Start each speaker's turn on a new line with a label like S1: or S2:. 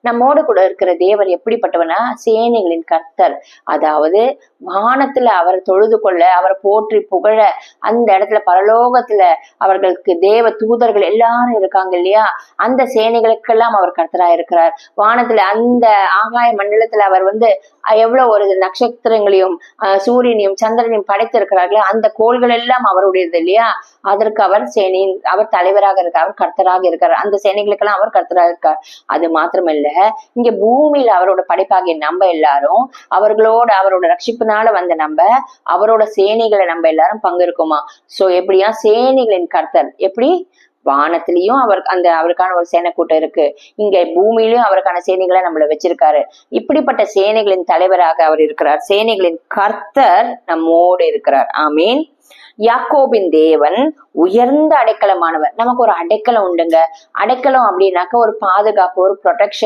S1: நம்மோடு கூட இருக்கிற தேவர் எப்படிப்பட்டவனா? சேனைகளின் கர்த்தர். அதாவது வானத்துல அவரை தொழுது கொள்ள அவரை போற்றி புகழ அந்த இடத்துல பரலோகத்துல அவர்களுக்கு தேவ தூதர்கள் எல்லாரும் இருக்காங்க இல்லையா? அந்த சேனைகளுக்கெல்லாம் அவர் கர்த்தரா இருக்கிறார். வானத்துல அந்த ஆகாய மண்டலத்துல அவர் வந்து எவ்வளவு ஒரு நட்சத்திரங்களையும் அஹ், சூரியனையும் சந்திரனையும் படைத்திருக்கிறார்களோ அந்த கோள்கள் எல்லாம் அவருடையது இல்லையா? அதற்கு அவர் சேனையின் அவர் தலைவராக இருக்கார் அவர் கர்த்தராக இருக்கார். அந்த சேனைகளுக்கெல்லாம் அவர் கர்த்தராக இருக்கார். அது மாத்திரமல்ல இங்க பூமியில அவரோட படைப்பாகிய நம்ம எல்லாரும் அவர்களோட அவரோட ரட்சிப்பினால வந்த நம்ம அவரோட சேனைகளை நம்ம எல்லாரும் பங்கு இருக்கும் சோ எப்படியா சேனைகளின் கர்த்தர். எப்படி? வானத்திலையும் அவர் அந்த அவருக்கான ஒரு சேனை கூட்டம் இருக்கு. இங்க பூமியிலயும் அவருக்கான சேனைகளை நம்மள வச்சிருக்காரு. இப்படிப்பட்ட சேனைகளின் தலைவராக அவர் இருக்கிறார். சேனைகளின் கர்த்தர் நம்மோடு இருக்கிறார். ஆமீன். யாக்கோபின் தேவன் உயர்ந்த அடைக்கலமானவர். நமக்கு ஒரு அடைக்கலம் உண்டுங்க. அடைக்கலம் அப்படின்னாக்க ஒரு பாதுகாப்பு ஒரு ப்ரொடெக்ஷன்